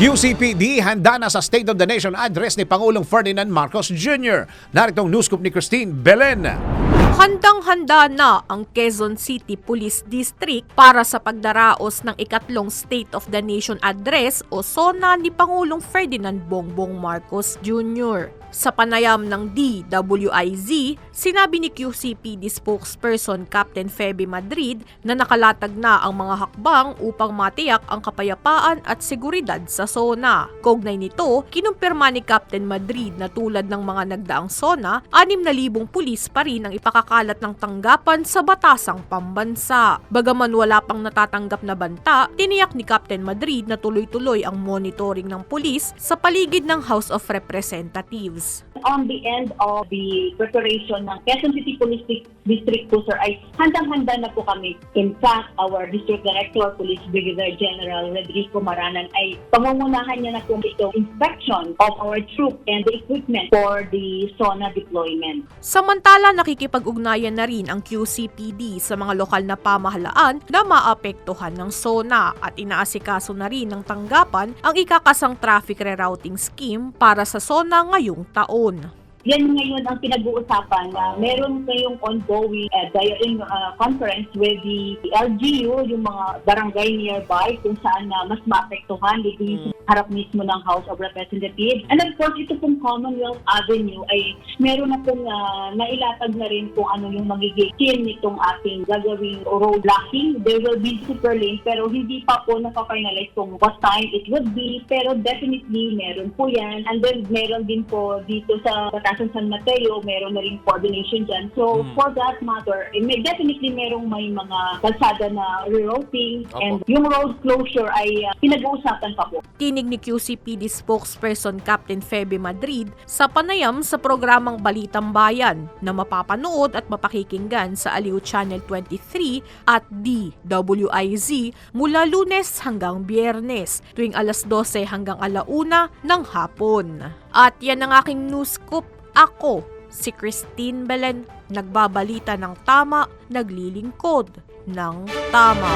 QCPD handa na sa State of the Nation address ni Pangulong Ferdinand Marcos Jr. Narito ang news scoop ni Christine Belen. Handang-handa na ang Quezon City Police District para sa pagdaraos ng ikatlong State of the Nation Address o SONA ni Pangulong Ferdinand Bongbong Marcos Jr. Sa panayam ng DWIZ, sinabi ni QCPD spokesperson Captain Feby Madrid na nakalatag na ang mga hakbang upang matiyak ang kapayapaan at seguridad sa SONA. Kaugnay nito, kinumpirma ni Captain Madrid na tulad ng mga nagdaang SONA, 6,000 pulis pa rin ang ipakakalat ng tanggapan sa batasang pambansa. Bagaman wala pang natatanggap na banta, tiniyak ni Captain Madrid na tuloy-tuloy ang monitoring ng pulis sa paligid ng House of Representatives. On the end of the preparation ng Quezon City Police Dis- District po, sir, ay handang-handa na po kami. In fact, our District Director, Police Brigadier General Rodrigo Maranan, ay pangungunahan niya na po ito inspection of our troop and the equipment for the SONA deployment. Samantala, nakikipag-ugnayan na rin ang QCPD sa mga lokal na pamahalaan na maapektuhan ng SONA at inaasikaso na rin ng tanggapan ang ikakasang traffic rerouting scheme para sa SONA ngayong taon. uno. Yan ngayon ang pinag-uusapan na meron kayong ongoing uh, dialogue uh, conference with the LGU, yung mga barangay nearby kung saan na mas maapektuhan dito yung harap mismo ng House of Representatives. And of course, ito pong Commonwealth Avenue ay meron na pong uh, nailatag na rin kung ano yung magiging scheme nitong ating gagawing road blocking. There will be super lane pero hindi pa po napafinalize kung what time it would be pero definitely meron po yan. And then meron din po dito sa Batasan San Mateo, meron na rin coordination dyan. So for that matter, eh, may, definitely merong may mga kalsada na rerouting Opo. and yung road closure ay uh, pinag-uusapan pa po. Tinig ni QCPD spokesperson Captain Febe Madrid sa panayam sa programang Balitang Bayan na mapapanood at mapakikinggan sa Aliw Channel 23 at DWIZ mula lunes hanggang biyernes tuwing alas 12 hanggang alauna ng hapon. At yan ang aking news scoop. Ako, si Christine Belen, nagbabalita ng tama, naglilingkod ng tama.